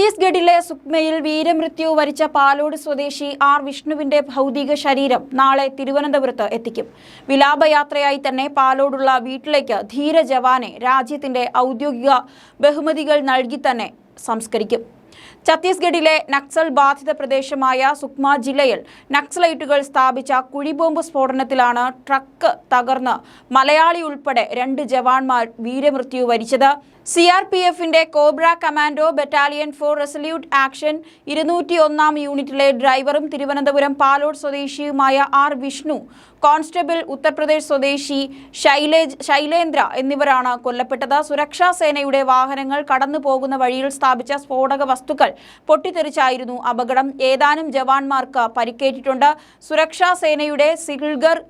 ഛത്തീസ്ഗഡിലെ സുക്മയിൽ വീരമൃത്യു വരിച്ച പാലോട് സ്വദേശി ആർ വിഷ്ണുവിന്റെ ഭൗതിക ശരീരം നാളെ തിരുവനന്തപുരത്ത് എത്തിക്കും. വിലാപയാത്രയായി തന്നെ പാലോടുള്ള വീട്ടിലേക്ക് ധീര ജവാനെ രാജ്യത്തിന്റെ ഔദ്യോഗിക ബഹുമതികൾ നൽകി തന്നെ സംസ്കരിക്കും. ഛത്തീസ്ഗഡിലെ നക്സൽ ബാധിത പ്രദേശമായ സുക്മ ജില്ലയിൽ നക്സലൈറ്റുകൾ സ്ഥാപിച്ച കുഴിബോംബ് സ്ഫോടനത്തിലാണ് ട്രക്ക് തകർന്ന് മലയാളി ഉൾപ്പെടെ രണ്ട് ജവാന്മാർ വീരമൃത്യു വരിച്ചത്. സി ആർ പി എഫിന്റെ cobra commando battalion for resolute action ഇരുന്നൂറ്റി ഒന്നാം യൂണിറ്റിലെ ഡ്രൈവറും തിരുവനന്തപുരം പാലോട് സ്വദേശിയുമായ ആർ വിഷ്ണു കോൺസ്റ്റബിൾ ഉത്തർപ്രദേശ് സ്വദേശി ശൈലേജ് ശൈലേന്ദ്ര എന്നിവരാണ് കൊല്ലപ്പെട്ടത്. സുരക്ഷാ സേനയുടെ വാഹനങ്ങൾ കടന്നു പോകുന്ന വഴിയിൽ സ്ഥാപിച്ച സ്ഫോടക വസ്തുക്കൾ പൊട്ടിത്തെറിച്ചായിരുന്നു അപകടം. ഏതാനും ജവാന്മാർക്ക് പരിക്കേറ്റിട്ടുണ്ട്. സുരക്ഷാ സേനയുടെ സിൽഗർ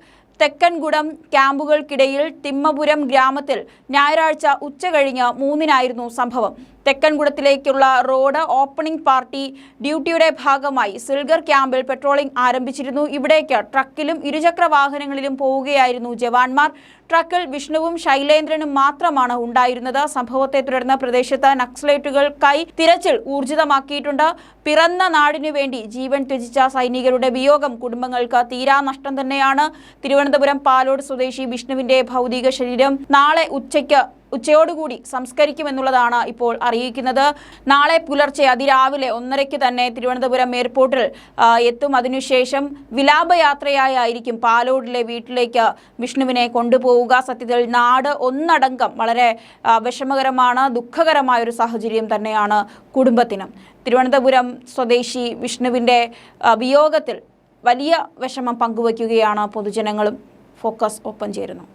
തെക്കൻകുടം ക്യാമ്പുകൾക്കിടയിൽ തിമ്മപുരം ഗ്രാമത്തിൽ ഞായറാഴ്ച ഉച്ചകഴിഞ്ഞ് മൂന്നിനായിരുന്നു സംഭവം. തെക്കൻകുടത്തിലേക്കുള്ള റോഡ് ഓപ്പണിംഗ് പാർട്ടി ഡ്യൂട്ടിയുടെ ഭാഗമായി സിൽഗർ ക്യാമ്പിൽ പെട്രോളിംഗ് ആരംഭിച്ചിരുന്നു. ഇവിടേക്ക് ട്രക്കിലും ഇരുചക്ര വാഹനങ്ങളിലും പോവുകയായിരുന്നു ജവാന്മാർ. ട്രക്കിൽ വിഷ്ണുവും ശൈലേന്ദ്രനും മാത്രമാണ് ഉണ്ടായിരുന്നത്. സംഭവത്തെ തുടർന്ന് പ്രദേശത്ത് നക്സലേറ്റുകൾക്കായി തിരച്ചിൽ ഊർജിതമാക്കിയിട്ടുണ്ട്. പിറന്ന നാടിനു വേണ്ടി ജീവൻ ത്യജിച്ച സൈനികരുടെ വിയോഗം കുടുംബങ്ങൾക്ക് തീരാനഷ്ടം തന്നെയാണ്. തിരുവനന്തപുരം പാലോട് സ്വദേശി വിഷ്ണുവിന്റെ ഭൗതിക ശരീരം നാളെ ഉച്ചയ്ക്ക് ഉച്ചയോടുകൂടി സംസ്കരിക്കുമെന്നുള്ളതാണ് ഇപ്പോൾ അറിയിക്കുന്നത്. നാളെ പുലർച്ചെ അതിരാവിലെ ഒന്നരയ്ക്ക് തന്നെ തിരുവനന്തപുരം എയർപോർട്ടിൽ എത്തും. അതിനുശേഷം വിലാപയാത്രയായിരിക്കും പാലോടിലെ വീട്ടിലേക്ക് വിഷ്ണുവിനെ കൊണ്ടുപോവുക. സത്യത്തിൽ നാട് ഒന്നടങ്കം വളരെ വിഷമകരമാണ് ദുഃഖകരമായ ഒരു സാഹചര്യം തന്നെയാണ് കുടുംബത്തിനും. തിരുവനന്തപുരം സ്വദേശി വിഷ്ണുവിന്റെ വിയോഗത്തിൽ വലിയ വിഷമം പങ്കുവയ്ക്കുകയാണ് പൊതുജനങ്ങളും. ഫോക്കസ് ഒപ്പം ചേരുന്നു.